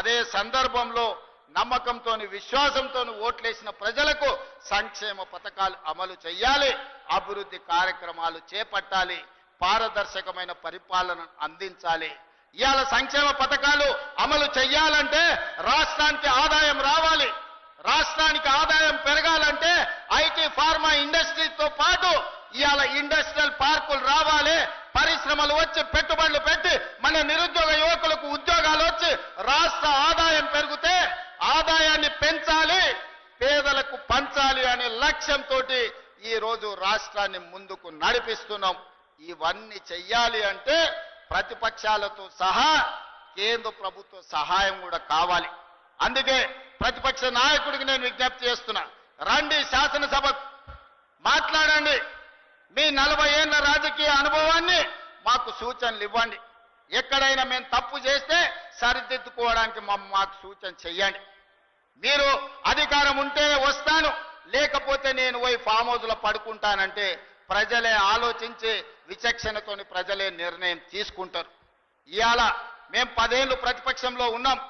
అదే సందర్భంలో నమ్మకంతో విశ్వాసంతో ఓట్లేసిన ప్రజలకు సంక్షేమ పథకాలు అమలు చేయాలి అభివృద్ధి కార్యక్రమాలు చేపట్టాలి. పారదర్శకమైన పరిపాలన అందించాలి. ఇవాళ సంక్షేమ పథకాలు అమలు చేయాలంటే రాష్ట్రానికి ఆదాయం రావాలి. రాష్ట్రానికి ఆదాయం పెరగాలంటే ఐటీ ఫార్మా ఇండస్ట్రీతో పాటు ఇవాళ ఇండస్ట్రియల్ పార్కులు రావాలి. పరిశ్రమలు వచ్చి పెట్టుబడులు పెట్టి మన నిరుద్యోగ యువకులు రాష్ట్ర ఆదాయం పెరిగితే ఆదాయాన్ని పెంచాలి పేదలకు పంచాలి అనే లక్ష్యంతో ఈరోజు రాష్ట్రాన్ని ముందుకు నడిపిస్తున్నాం. ఇవన్నీ చెయ్యాలి అంటే ప్రతిపక్షాలతో సహా కేంద్ర ప్రభుత్వ సహాయం కూడా కావాలి. అందుకే ప్రతిపక్ష నాయకుడికి నేను విజ్ఞప్తి చేస్తున్నా. రండి శాసనసభ మాట్లాడండి. మీ నలభై ఏళ్ళ రాజకీయ అనుభవాన్ని మాకు సూచనలు ఇవ్వండి. ఎక్కడైనా మేము తప్పు చేస్తే సరిదిద్దుకోవడానికి మాకు సూచన చెయ్యండి. మీరు అధికారం ఉంటే వస్తాను లేకపోతే నేను పోయి ఫామ్ హౌస్లో పడుకుంటానంటే ప్రజలే ఆలోచించి విచక్షణతోని ప్రజలే నిర్ణయం తీసుకుంటారు. ఇవాళ మేము పదేళ్ళు ప్రతిపక్షంలో ఉన్నాం.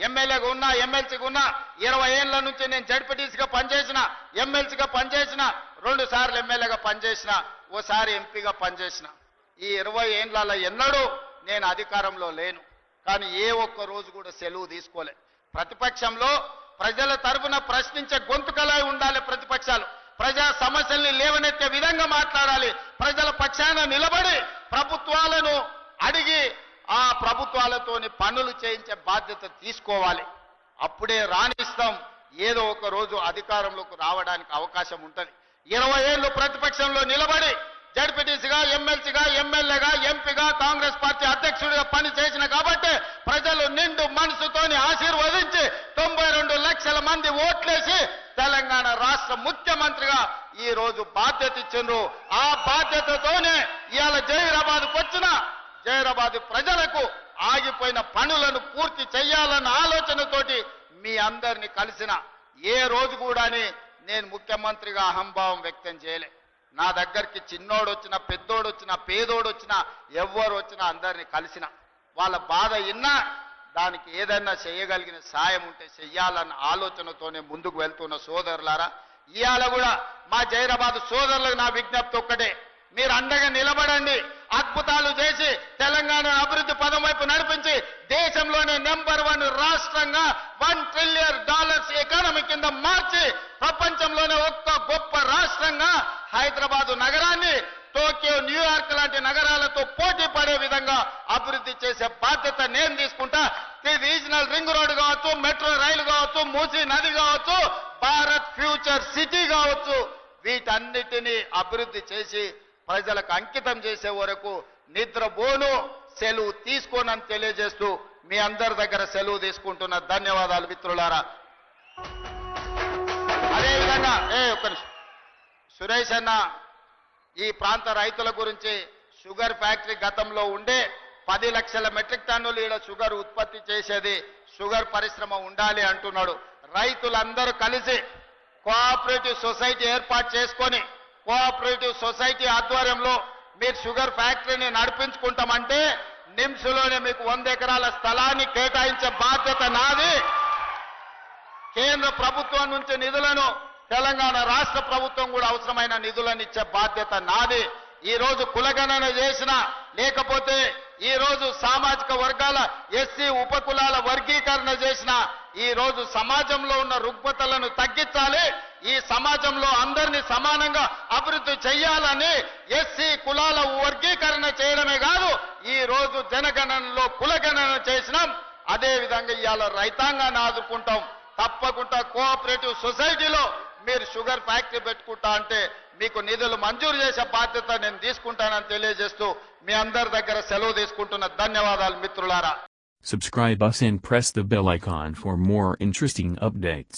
ఎమ్మెల్యేగా ఉన్నా ఎమ్మెల్సీగా ఉన్నా ఇరవై ఏళ్ళ నుంచి నేను జడ్పీటీసీగా పనిచేసిన ఎమ్మెల్సీగా పనిచేసిన రెండు సార్లు ఎమ్మెల్యేగా పనిచేసిన ఓసారి ఎంపీగా పనిచేసిన. ఈ ఇరవై ఏళ్ళ ఎన్నడూ నేను అధికారంలో లేను. కానీ ఏ ఒక్క రోజు కూడా సెలవు తీసుకోలే. ప్రతిపక్షంలో ప్రజల తరపున ప్రశ్నించే గొంతుకలై ఉండాలి ప్రతిపక్షాలు. ప్రజా సమస్యల్ని లేవనెత్తే విధంగా మాట్లాడాలి. ప్రజల పక్షాన నిలబడి ప్రభుత్వాలను అడిగి ఆ ప్రభుత్వాలతోని పనులు చేయించే బాధ్యత తీసుకోవాలి. అప్పుడే రాణిస్తాం. ఏదో ఒక రోజు అధికారంలోకి రావడానికి అవకాశం ఉంటుంది. ఇరవై ఏళ్ళు ప్రతిపక్షంలో నిలబడి జడ్పీటీసీగా ఎమ్మెల్సీగా ఎమ్మెల్యేగా ఎంపీగా కాంగ్రెస్ పార్టీ అధ్యక్షుడిగా పనిచేసిన కాబట్టి ప్రజలు నిండు మనసుతోని ఆశీర్వదించి తొంభై రెండు లక్షల మంది ఓట్లేసి తెలంగాణ రాష్ట్ర ముఖ్యమంత్రిగా ఈ రోజు బాధ్యత ఇచ్చిండ్రు. ఆ బాధ్యతతోనే ఇవాళ జహీరాబాద్కు వచ్చిన జైరాబాద్ ప్రజలకు ఆగిపోయిన పనులను పూర్తి చేయాలన్న ఆలోచనతోటి మీ అందరిని కలిసిన ఏ రోజు కూడాని నేను ముఖ్యమంత్రిగా అహంభావం వ్యక్తం చేయలే. నా దగ్గరికి చిన్నోడు వచ్చిన పెద్దోడు వచ్చిన పేదోడు వచ్చిన ఎవ్వరు వచ్చినా అందరినీ కలిసిన. వాళ్ళ బాధ ఇన్నా దానికి ఏదైనా చేయగలిగిన సాయం ఉంటే చెయ్యాలన్న ఆలోచనతోనే ముందుకు వెళ్తున్న సోదరులారా ఇవాళ కూడా మా జైరాబాద్ సోదరులకు నా విజ్ఞప్తి ఒక్కటే. మీరు అండగా నిలబడండి అద్భుతాలు చేసి తెలంగాణ అభివృద్ధి పదం వైపు నడిపించి దేశంలోనే నెంబర్ వన్ రాష్ట్రంగా వన్ ట్రిలియన్ డాలర్స్ ఎకానమీ కింద మార్చి ప్రపంచంలోనే ఒక్క రాష్ట్రంగా హైదరాబాదు నగరాన్ని టోక్యో న్యూయార్క్ లాంటి నగరాలతో పోటీ పడే విధంగా అభివృద్ధి చేసే బాధ్యత నేను తీసుకుంటా. రీజనల్ రింగ్ రోడ్ కావచ్చు మెట్రో రైలు కావచ్చు మూసీ నది కావచ్చు భారత్ ఫ్యూచర్ సిటీ కావచ్చు వీటన్నిటినీ అభివృద్ధి చేసి ప్రజలకు అంకితం చేసే వరకు నిద్రపోను సెలవు తీసుకోనని తెలియజేస్తూ మీ అందరి దగ్గర సెలవు తీసుకుంటున్న ధన్యవాదాలు మిత్రులారా. అదేవిధంగా ఏ ఒక్క నిమిషం. సురేష్ అన్న ఈ ప్రాంత రైతుల గురించి షుగర్ ఫ్యాక్టరీ గతంలో ఉండే పది లక్షల మెట్రిక్ టన్నులు ఈడ షుగర్ ఉత్పత్తి చేసేది షుగర్ పరిశ్రమ ఉండాలి అంటున్నాడు. రైతులందరూ కలిసి కోఆపరేటివ్ సొసైటీ ఏర్పాటు చేసుకొని కోఆపరేటివ్ సొసైటీ ఆధ్వర్యంలో మీరు షుగర్ ఫ్యాక్టరీని నడిపించుకుంటామంటే నిమ్స్లోనే మీకు వంద ఎకరాల స్థలాన్ని కేటాయించే బాధ్యత నాది. కేంద్ర ప్రభుత్వం నుంచి నిధులను తెలంగాణ రాష్ట్ర ప్రభుత్వం కూడా అవసరమైన నిధులను ఇచ్చే బాధ్యత నాది. ఈ రోజు కులగణన చేసిన లేకపోతే ఈ రోజు సామాజిక వర్గాల ఎస్సీ ఉపకులాల వర్గీకరణ చేసిన ఈ రోజు సమాజంలో ఉన్న రుగ్మతలను తగ్గించాలి. ఈ సమాజంలో అందరినీ సమానంగా అభివృద్ధి చేయాలని ఎస్సీ కులాల వర్గీకరణ చేయడమే కాదు ఈ రోజు జనగణనలో కులగణన చేసినాం. అదే విధంగా ఇవాళ రైతాంగాన్ని ఆదుకుంటాం. తప్పకుండా కోఆపరేటివ్ సొసైటీలో మీరు షుగర్ ఫ్యాక్టరీ పెట్టుకుంటా అంటే మీకు నిధులు మంజూరు చేసే బాధ్యత నేను తీసుకుంటానని తెలియజేస్తూ మీ అందరి దగ్గర సెలవు తీసుకుంటున్న ధన్యవాదాలు మిత్రులారా Subscribe us and press the bell icon for more interesting updates.